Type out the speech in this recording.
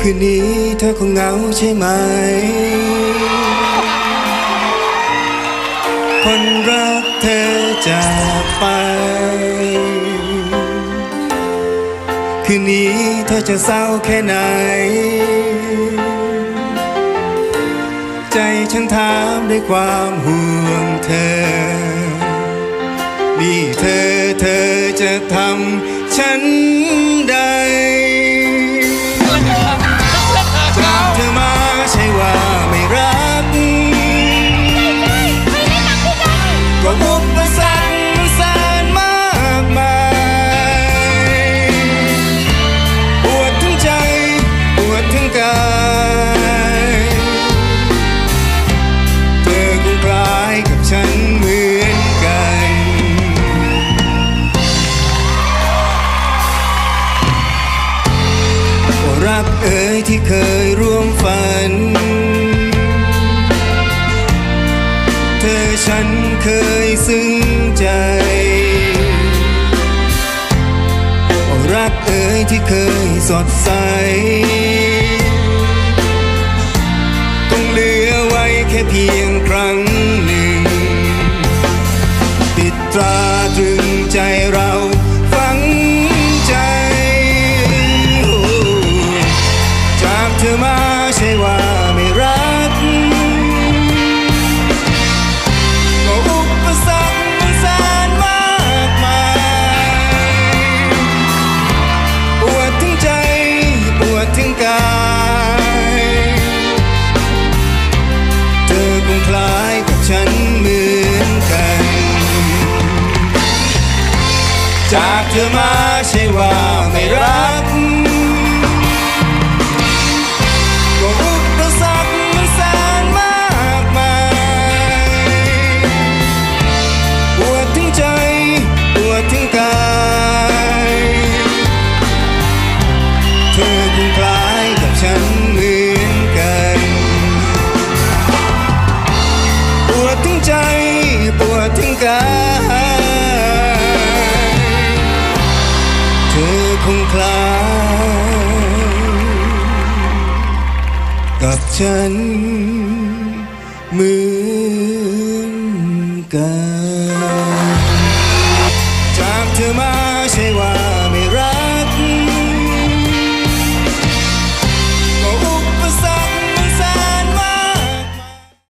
คืนนี้เธอคงเหงาใช่ไหม คนรักเธอจากไป คืนนี้เธอจะเศร้าแค่ไหน ใจฉันถามด้วยความห่วงเธอ นี่เธอเธอจะทำฉัน ที่เคยร่วมฝัน เธอฉันเคยซึ้งใจ รักเอ่ยที่เคยสดใส จากเธอมาใช่ว่าไม่รัก งคลากับฉันเหมือนกัน จากเธอมาใช่ว่า